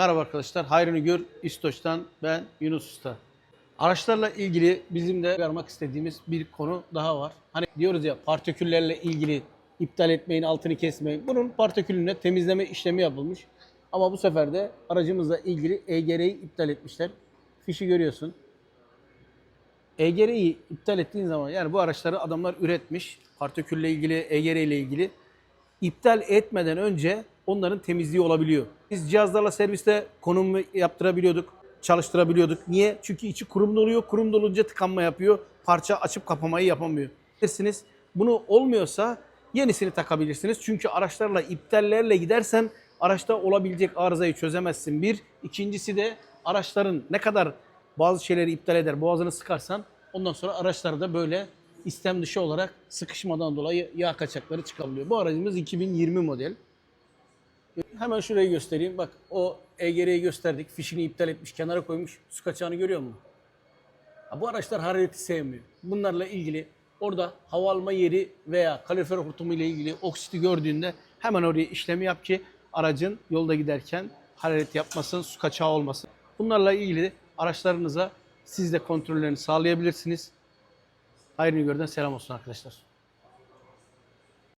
Merhaba arkadaşlar. Hayrını gör İstoç'tan ben Yunus Usta. Araçlarla ilgili bizim de vermek istediğimiz bir konu daha var. Hani diyoruz ya partiküllerle ilgili iptal etmeyin, altını kesmeyin. Bunun partikülüne temizleme işlemi yapılmış. Ama bu sefer de aracımızla ilgili EGR'yi iptal etmişler. Fişi görüyorsun. EGR'yi iptal ettiğin zaman yani bu araçları adamlar üretmiş. Partikülle ilgili, EGR ile ilgili iptal etmeden önce onların temizliği olabiliyor. Biz cihazlarla serviste konumu yaptırabiliyorduk, çalıştırabiliyorduk. Niye? Çünkü içi kurum doluyor. Kurum dolunca tıkanma yapıyor. Parça açıp kapamayı yapamıyor. Bilirsiniz. Bunu olmuyorsa yenisini takabilirsiniz. Çünkü araçlarla iptallerle gidersen araçta olabilecek arızayı çözemezsin. Bir. İkincisi de araçların ne kadar bazı şeyleri iptal eder, boğazını sıkarsan ondan sonra araçlarda da böyle istem dışı olarak sıkışmadan dolayı yağ kaçakları çıkabiliyor. Bu aracımız 2020 model. Hemen şurayı göstereyim. Bak o EGR'yi gösterdik. Fişini iptal etmiş, kenara koymuş. Su kaçağını görüyor musun? Ha, bu araçlar harareti sevmiyor. Bunlarla ilgili orada hava alma yeri veya kalorifer hortumu ile ilgili oksiti gördüğünde hemen oraya işlemi yap ki aracın yolda giderken hararet yapmasın, su kaçağı olmasın. Bunlarla ilgili araçlarınıza siz de kontrollerini sağlayabilirsiniz. Hayrını görden selam olsun arkadaşlar.